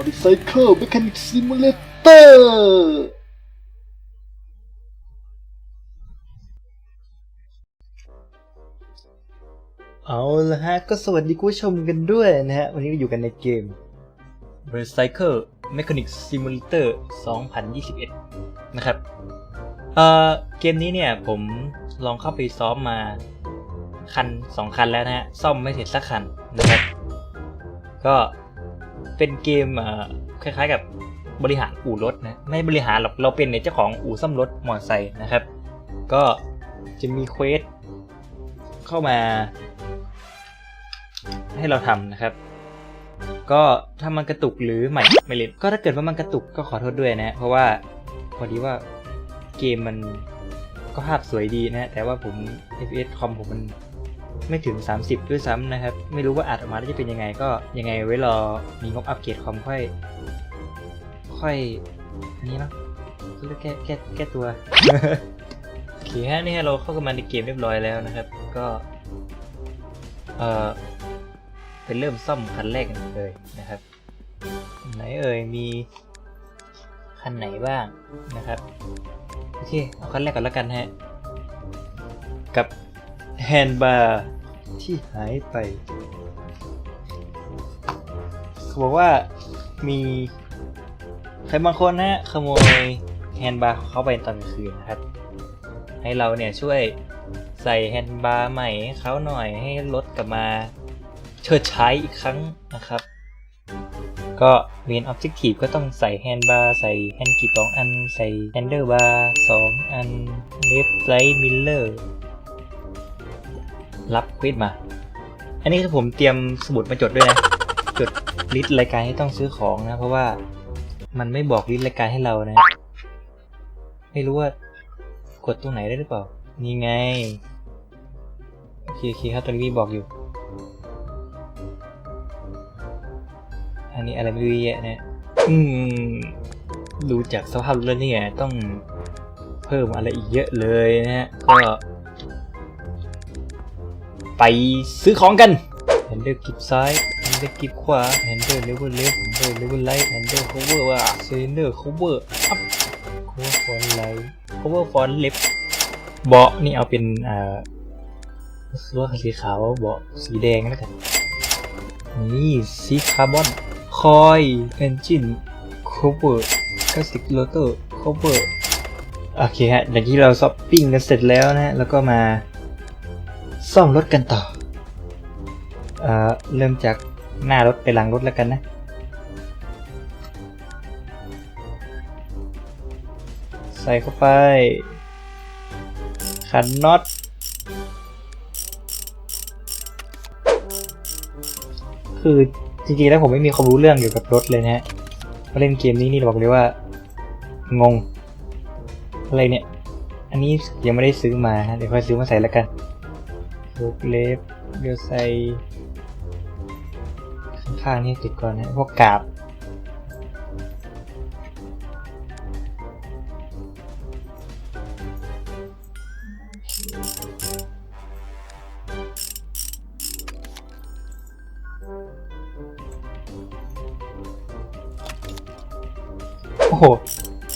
Motorcycle Mechanic Simulator เอาละฮะ ก็สวัสดีคุณผู้ชมกันด้วยนะฮะ วันนี้ก็อยู่กันในเกม Recycle Mechanic Simulator 2021 นะครับ เอ่อ เกมนี้เนี่ยผมลองเข้าไปซ้อมมาคันสองคันแล้วนะฮะ ซ่อมไม่เสร็จสักคันนะครับ ก็ เป็นเกมคล้ายๆกับบริหารอู่รถนะไม่บริหารหรอกเราเป็นเนี่ยเจ้าของอู่ซ่อมรถมอเตอร์ไซค์นะครับ ก็จะมีเควสเข้ามา ให้เราทำนะครับ ก็ถ้ามันกระตุกหรือใหม่ไม่เล่นก็ถ้าเกิดว่ามันกระตุกก็ขอโทษด้วยนะ เพราะว่าพอดีว่าเกมมันก็ภาพสวยดีนะ แต่ว่าผม FPS คอมผมมัน ไม่ถึง 30 ด้วยซ้ำนะครับ ไม่รู้ว่าอัดออกมาแล้จะเป็นยังไงก็ยังไงไว้รอมีงบอัปเกรดคอมค่อย ค่อยอันนี้เนาะก็เรียกแก้แก้แก้ตัวโอเคฮะนี่ฮะเราเข้ากันมาในเกมเรียบร้อยแล้วนะครับ ก็เออเป็นเริ่มซ่อมคันแรกกันเลยนะครับ ไหนเอ่ยมีคันไหนบ้างนะครับโอเคเอาคันแรกก่อนแล้วกันฮะกับแฮนด์บาร์ ที่หายไป เขาบอกว่ามีใครบางคนนะขโมยแฮนด์บาร์เขาไปตอนกลางคืนนะครับ ให้เราเนี่ยช่วยใส่แฮนด์บาร์ใหม่ให้เขาหน่อยให้รถกลับมาเชิดใช้อีกครั้งนะครับ ก็เมนออบเจกตีฟก็ต้องใส่แฮนด์บาร์ใส่แฮนด์กีบสองอัน ใส่แฮนเดอร์บาร์สองอันเลฟไลท์มิลเลอร์ รับควิดมา อันนี้คือผมเตรียมสมุดมาจดด้วยนะ จดลิสต์รายการที่ต้องซื้อของนะ เพราะว่ามันไม่บอกลิสต์รายการให้เรานะ ไม่รู้ว่ากดตรงไหนได้หรือเปล่า นี่ไง โอเคโอเคครับตอนนี้มีบอกอยู่ อันนี้อะไรไม่รู้เยอะนะ อืมดูจากสภาพรถแล้วเนี่ยต้องเพิ่มอะไรอีกเยอะเลยนะฮะ ก็ ไปซื้อของกันแฮนเดอร์กิบซ้ายแฮนเดอร์กิบขวาแฮนเดอร์เลเวลเลฟแฮนเดอร์เลเวลไลท์แฮนเดอร์โคเวอร์ว่ะเซนเดอร์โคเวอร์อัพโคเวอร์ฟอนไลท์โคเวอร์ฟอนเลฟเบาะนี่เอาเป็นอ่าคือว่าสีขาวเบาะสีแดงแล้วกันนี่สีคาร์บอนคอยเอนจินโคเวอร์คลาสสิกโรเตอร์โคเวอร์โอเคฮะอย่างที่เราช้อปปิ้งกันเสร็จแล้วนะแล้วก็มา ซ่อมรถกันต่อ เอ่อ เริ่มจากหน้ารถไปหลังรถแล้วกันนะ ใส่เข้าไป ขันน็อต คือจริงๆแล้วผมไม่มีความรู้เรื่องเกี่ยวกับรถเลยนะฮะมาเล่นเกมนี้นี่บอกเลยว่า งง อะไรเนี่ย อันนี้ยังไม่ได้ซื้อมา เดี๋ยวค่อยซื้อมาใส่แล้วกัน พวกเล็บเดี๋ยวใส่ข้างๆนี่ติดก่อนนะ พวกกาบโอ้โห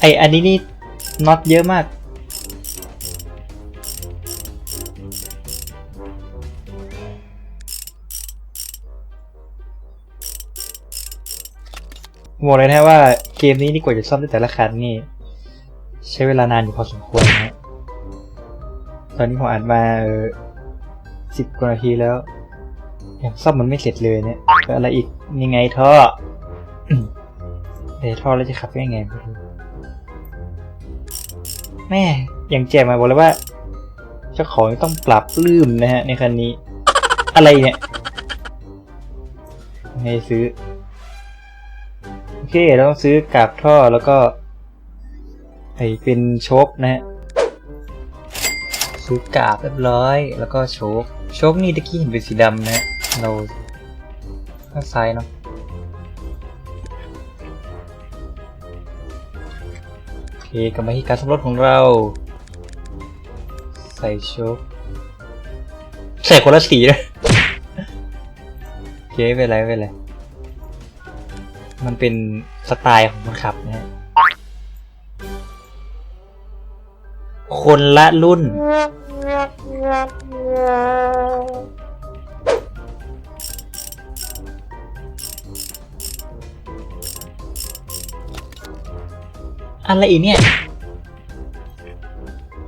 ไออันนี้นี่น็อตเยอะมาก บอกเลยนะว่าเกมนี้นี่กว่าจะซ่อมได้แต่ละคันนี่ ใช้เวลานานอยู่พอสมควรนะฮะตอนนี้ผมอ่านมาเออสิบกว่านาทีแล้วยังซ่อมมันไม่เสร็จเลยเนี่ยก็อะไรอีกยังไงท่อเดี๋ยวท่อแล้วจะขับยังไงไม่รู้แม่อย่างแจมมาบอกเลยว่าเจ้าของต้องปรับลืมนะฮะในคันนี้ อะไรเนี่ยไม่ซื้อ เค เราต้องซื้อกาบท่อแล้วก็ไอเป็นโชคนะฮะซื้อกาบเรียบร้อย แล้วก็โชคโชคนี่ตะกี้เห็นเป็นสีดำนะฮะเราข้างซ้ายเนาะโอเคกลับมาที่การซ่อมรถของเรา ใส่โชคใส่คนละสีเลยโอเคไม่เป็นไรไม่เป็นไร มันเป็นสไตล์ของคนขับนะฮะคนละรุ่น อะไรอีเนี่ย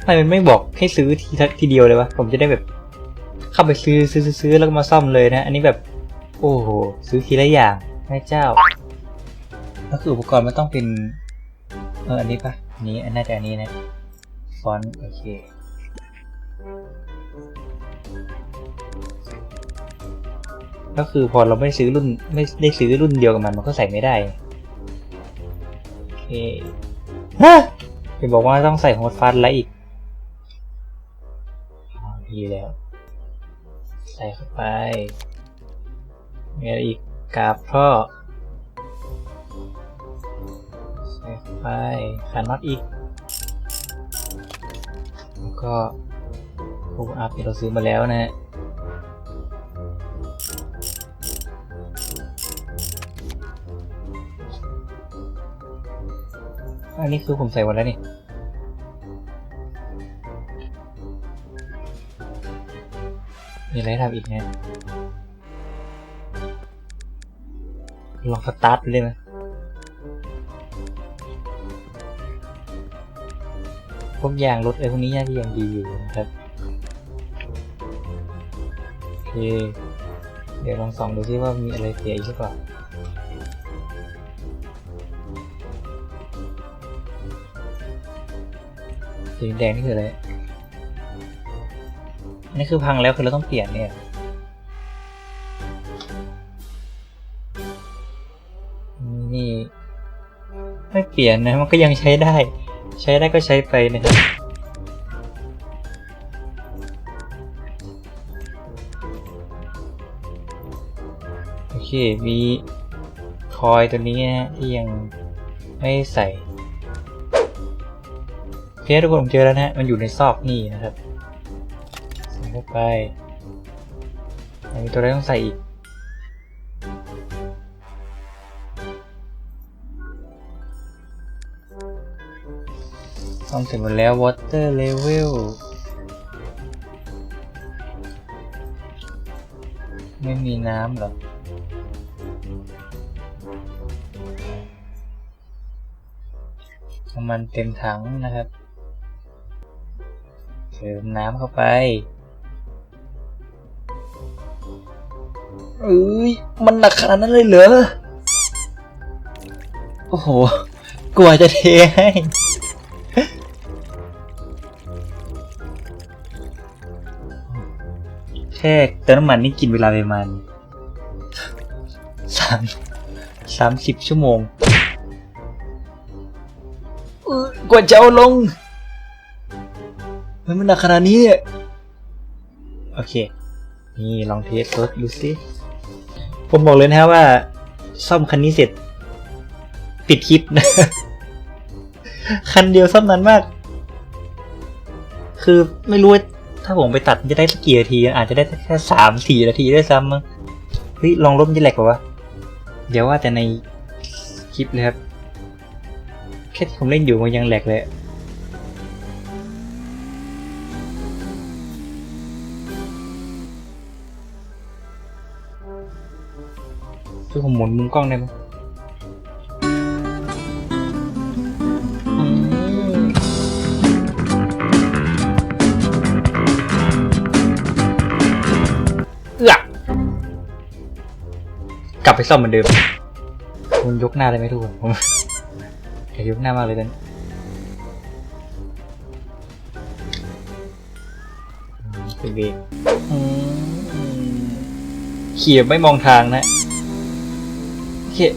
ทำไมมันไม่บอกให้ซื้อทีทัทีเดียวเลยวะ ผมจะได้แบบ เข้าไปซื้อซื้อซื้อซื้อแล้วก็มาซ่อมเลยนะ อันนี้แบบ โอ้โห ซื้อทีละอย่างแม่เจ้า ก็คืออุปกรณ์มันต้องเป็น เอออันนี้ปะอันนี้อันน่าจะอันนี้นะฟอนต์โอเคก็คือพอเราไม่ซื้อรุ่นไม่ได้ซื้อรุ่นเดียวกับมันมันก็ใส่ไม่ได้โอเคฮะเห็นบอกว่าต้องใส่โฮดฟันแล้วอีกดีแล้ว ใส่เข้าไปมีอะไรอีกกาบท่อ ไปขาน็อตอีก แล้วก็คูอัพที่เราซื้อมาแล้วนะฮะอันนี้คือผมใส่หมดแล้วนี่มีอะไรทำอีกเนี่ยลองสตาร์ทเลยไห วกยางรถอะไรพวกนี้ยังยังดีอยู่นะครับโอเคเดี๋ยวลองส่องดูซิว่ามีอะไรเสียอีกหรือเปล่าสีแดงนี่คืออะไรอันนี้คือพังแล้วคือเราต้องเปลี่ยนเนี่ยนี่ไม่เปลี่ยนนะมันก็ยังใช้ได้ ใช้ได้ก็ใช้ไปนะครับโอเคมีคอยตัวนี้นะฮะที่ยังไม่ใส่โอเคทุกคนผมเจอแล้วนะฮะมันอยู่ในซอกนี่นะครับใส่เข้าไปมีตัวอะไรต้องใส่อีก ต้องเสร็จหมดแล้ว water level ไม่มีน้ำหรอน้ำมันเต็มถังนะครับเติมน้ำเข้าไปเอ้ย มันหนักขนาดนั้นเลยเหรอ โอ้โห กลัวจะเทให้ ค่เติมน้ำมันนี่กินเวลาประมาณสามสามสิบชั่วโมงกว่าจะเอาลงเฮ้ยมันหนักขนาดนี้เนี่ยโอเค นี่ลองเทสรถดูสิ ผมบอกเลยนะว่า ซ่อมคันนี้เสร็จ ปิดคลิปนะ คันเดียวซ่อมนานมาก คือไม่รู้ ถ้าผมไปตัดจะได้สักกี่นาทีอาจจะได้แค่สามสี่นาทีได้วยซ้ำมั้งเฮ้ยลองลบมันจะแหลกกว่าวะเดี๋ยวว่าแต่ในคลิปเลยครับแค่ที่ผมเล่นอยู่มันยังแหลกเลยช่วยผมหมุนมุมกล้องได้ไหม กลับไปซ่อมเหมือนเดิมคุณยกหน้าได้ไหมทุกคนผมอยากยกหน้ามากเลยตอนนี้อืมเป็นเบรกเขี่ยไม่มองทางนะโอเขี่ย